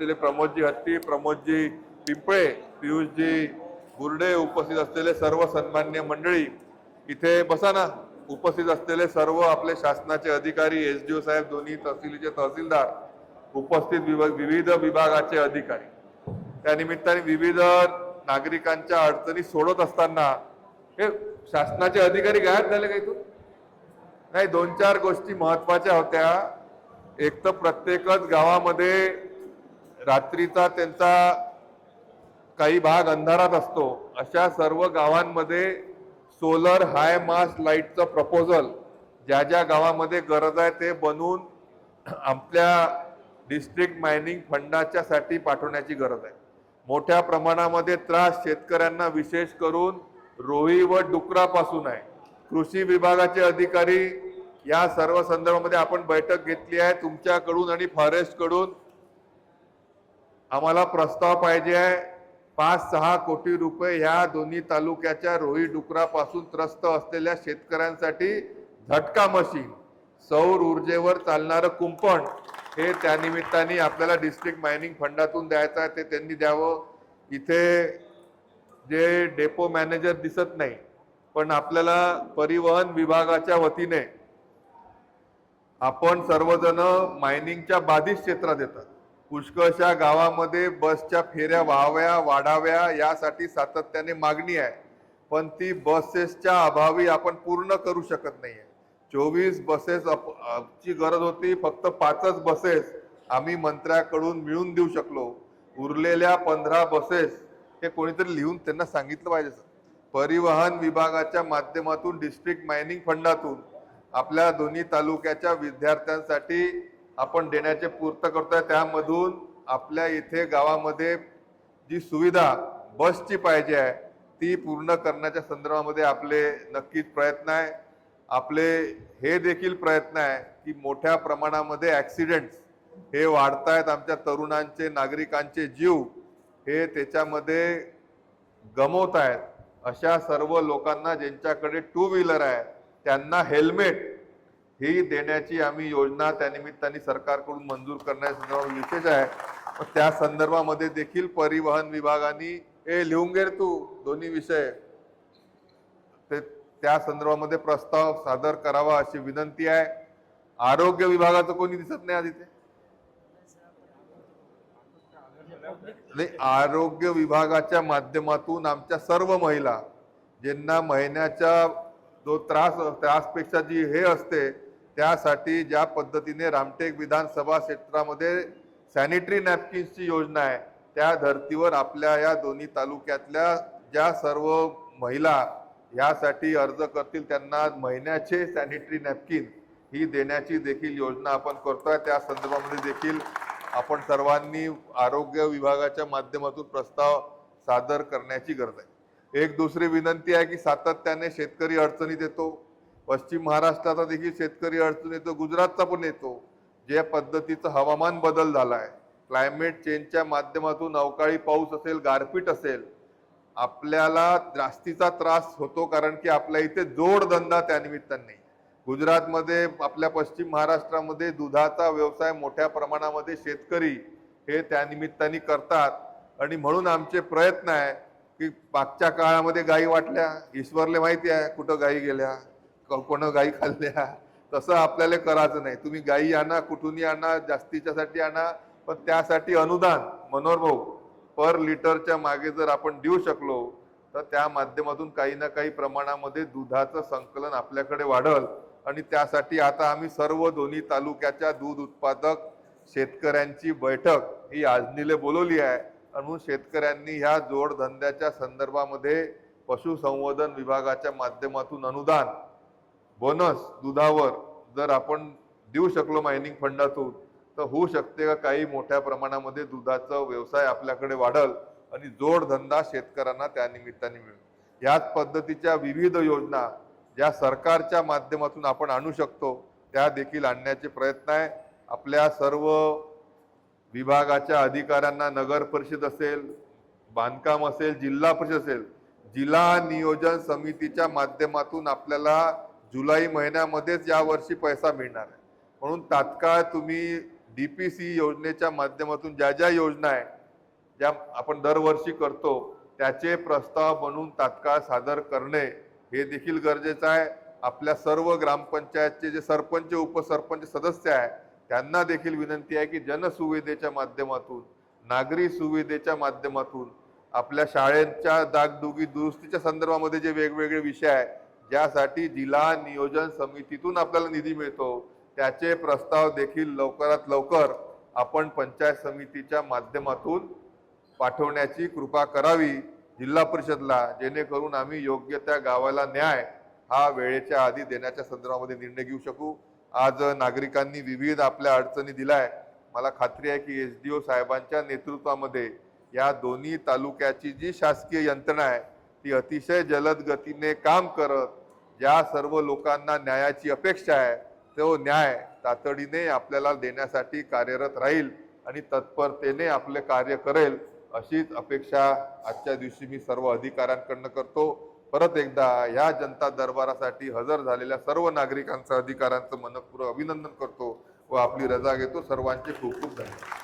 असलेले प्रमोदजी हत्ती प्रमोदजी पिंपळे पियुषजी बुर्डे उपस्थित असलेले सर्व सन्मान्य मंडळी इथे बसा ना. उपस्थित असलेले सर्व आपले शासनाचे अधिकारी एस डी ओ साहेब दोन्ही तहसीलीचे तहसीलदार उपस्थित विभाग विविध विभागाचे अधिकारी. त्या निमित्ताने विविध नागरिकांच्या अडचणी सोडत असताना हे शासनाचे अधिकारी गायब झाले का इथून? नाही दोन चार गोष्टी महत्त्वाच्या होत्या. एक तर प्रत्येकच गावामध्ये रात्रीचा त्यांचा काही भाग अंधारात असतो अशा सर्व गावांमध्ये सोलर हाय मास लाईटचं प्रपोजल ज्या ज्या गावामध्ये गरज आहे ते बनवून आपल्या डिस्ट्रिक्ट मायनिंग फंडाच्या साठी पाठवण्याची गरज आहे. मोठ्या प्रमाणामध्ये त्रास शेतकऱ्यांना विशेष करून रोही व डुकरापासून आहे. कृषी विभागाचे अधिकारी या सर्व संदर्भामध्ये आपण बैठक घेतली आहे तुमच्याकडून आणि फॉरेस्टकडून. आम्हाला प्रस्ताव पाहिजे आहे. पाच सहा कोटी रुपये ह्या दोन्ही तालुक्याच्या रोही डुकरापासून त्रस्त असलेल्या शेतकऱ्यांसाठी झटका मशीन सौर ऊर्जेवर चालणारं कुंपण हे त्यानिमित्ताने आपल्याला डिस्ट्रिक्ट मायनिंग फंडातून द्यायचं आहे ते त्यांनी द्यावं. इथे जे डेपो मॅनेजर दिसत नाही पण आपल्याला परिवहन विभागाच्या वतीने आपण सर्वजण मायनिंगच्या बाधित क्षेत्रात येतात. पुष्कळशा गावामध्ये बसच्या फेऱ्या व्हाव्या वाढाव्या यासाठी सातत्याने मागणी आहे. पण ती बसेसच्या अभावी आपण पूर्ण करू शकत नाही आहे चोवीस बसेस अप- ची गरज होती फक्त पाचच बसेस आम्ही मंत्र्याकडून मिळून देऊ शकलो. उरलेल्या पंधरा बसेस हे कोणीतरी लिहून त्यांना सांगितलं पाहिजे सर. परिवहन विभागाच्या माध्यमातून डिस्ट्रिक्ट मायनिंग फंडातून आपल्या दोन्ही तालुक्याच्या विद्यार्थ्यांसाठी आपण देण्याचे पूर्त करतोय. त्यामधून आपल्या इथे गावामध्ये जी सुविधा बसची पाहिजे आहे ती पूर्ण करण्याच्या संदर्भामध्ये आपले नक्कीच प्रयत्न आहे. आपले हे देखील प्रयत्न आहे की मोठ्या प्रमाणामध्ये ॲक्सिडेंट्स हे वाढत आहेत आमच्या तरुणांचे नागरिकांचे जीव हे त्याच्यामध्ये गमवत आहेत अशा सर्व लोकांना ज्यांच्याकडे टू व्हीलर आहे त्यांना हेल्मेट ही देण्याची आम्ही योजना त्यानिमित्ताने सरकारकडून मंजूर करण्यासंदर्भात विशेष आहे. त्या संदर्भामध्ये देखील परिवहन विभागाने हे लिहून घे तू दोन्ही विषय. ते त्या संदर्भामध्ये प्रस्ताव सादर करावा अशी विनंती आहे. आरोग्य विभागाचं कोणी दिसत नाही आज इथे नाही आरोग्य विभागाच्या माध्यमातून आमच्या सर्व महिला ज्यांना महिन्याच्या जो त्रास त्रासपेक्षा जी हे असते त्यासाठी ज्या पद्धतीने रामटेक विधानसभा क्षेत्रामध्ये सॅनिटरी नॅपकिन्सची योजना आहे त्या धर्तीवर आपल्या या दोन्ही तालुक्यातल्या ज्या सर्व महिला यासाठी अर्ज करतील त्यांना महिन्याचे सॅनिटरी नॅपकिन ही देण्याची देखील योजना आपण करतोय. त्या संदर्भामध्ये देखील आपण सर्वांनी आरोग्य विभागाच्या माध्यमातून प्रस्ताव सादर करण्याची गरज आहे. एक दुसरी विनंती आहे की सातत्याने शेतकरी अडचणीत येतो. पश्चिम महाराष्ट्राचा देखील शेतकरी अडचण येतो गुजरातचा पण येतो. ज्या पद्धतीचं हवामान बदल झाला आहे क्लायमेट चेंजच्या माध्यमातून अवकाळी पाऊस असेल गारपीट असेल आपल्याला जास्तीचा त्रास होतो कारण की आपल्या इथे जोडधंदा त्यानिमित्ताने. गुजरातमध्ये आपल्या पश्चिम महाराष्ट्रामध्ये दुधाचा व्यवसाय मोठ्या प्रमाणामध्ये शेतकरी हे त्यानिमित्ताने करतात. आणि म्हणून आमचे प्रयत्न आहे की मागच्या काळामध्ये गायी वाटल्या ईश्वरले माहिती आहे कुठं गायी गेल्या कोणं गाई खाल्ल्या? तसं आपल्याला करायचं नाही. तुम्ही गाई आणा कुठूनही आणा जास्तीच्यासाठी आणा पण त्यासाठी अनुदान मनोहर भाऊ पर लिटरच्या मागे जर आपण देऊ शकलो तर त्या माध्यमातून काही ना काही प्रमाणामध्ये दुधाचं संकलन आपल्याकडे वाढल. आणि त्यासाठी आता आम्ही सर्व दोन्ही तालुक्याच्या दूध उत्पादक शेतकऱ्यांची बैठक ही आजनीले बोलवली आहे. म्हणून शेतकऱ्यांनी ह्या जोडधंद्याच्या संदर्भामध्ये पशुसंवर्धन विभागाच्या माध्यमातून अनुदान बोनस दुधावर जर आपण देऊ शकलो मायनिंग फंडातून तर होऊ शकते का? काही मोठ्या प्रमाणामध्ये दुधाचा व्यवसाय आपल्याकडे वाढल आणि जोडधंदा शेतकऱ्यांना त्या निमित्ताने मिळेल. याच पद्धतीच्या विविध योजना ज्या सरकारच्या माध्यमातून आपण आणू शकतो त्या देखील आणण्याचे प्रयत्न आहे. आपल्या सर्व विभागाच्या अधिकाऱ्यांना नगर परिषद असेल बांधकाम असेल जिल्हा परिषद असेल जिल्हा नियोजन समितीच्या माध्यमातून आपल्याला जुलै महिन्यामध्येच या वर्षी पैसा मिळणार आहे. म्हणून तात्काळ तुम्ही डी पी सी योजनेच्या माध्यमातून ज्या ज्या योजना आहे ज्या आपण दरवर्षी करतो त्याचे प्रस्ताव बनवून तात्काळ सादर करणे हे देखील गरजेचं आहे. आपल्या सर्व ग्रामपंचायतचे जे सरपंच उपसरपंच सदस्य आहे त्यांना देखील विनंती आहे की जनसुविधेच्या माध्यमातून नागरी सुविधेच्या माध्यमातून आपल्या शाळेच्या दागदुगी दुरुस्तीच्या संदर्भामध्ये जे वेगवेगळे विषय आहे ज्यासाठी जिल्हा नियोजन समितीतून आपल्याला निधी मिळतो त्याचे प्रस्ताव देखील लवकरात लवकर आपण पंचायत समितीच्या माध्यमातून पाठवण्याची कृपा करावी जिल्हा परिषदला जेणेकरून आम्ही योग्य त्या गावाला न्याय हा वेळेच्या आधी देण्याच्या संदर्भामध्ये निर्णय घेऊ शकू. आज नागरिकांनी विविध आपल्या अडचणी दिलाय. मला खात्री आहे की एस डी ओ साहेबांच्या नेतृत्वामध्ये या दोन्ही तालुक्याची जी शासकीय यंत्रणा आहे ती अतिशय जलद गतीने काम करत ज्या सर्व लोकांना न्यायाची अपेक्षा आहे तो न्याय तातडीने आपल्याला देण्यासाठी कार्यरत राहील आणि तत्परतेने आपले कार्य करेल अशीच अपेक्षा आजच्या दिवशी मी सर्व अधिकाऱ्यांकडनं करतो. परत एकदा ह्या जनता दरबारासाठी हजर झालेल्या सर्व नागरिकांचं अधिकाऱ्यांचं मनपूर्वक अभिनंदन करतो व आपली रजा घेतो. सर्वांचे खूप खूप धन्यवाद.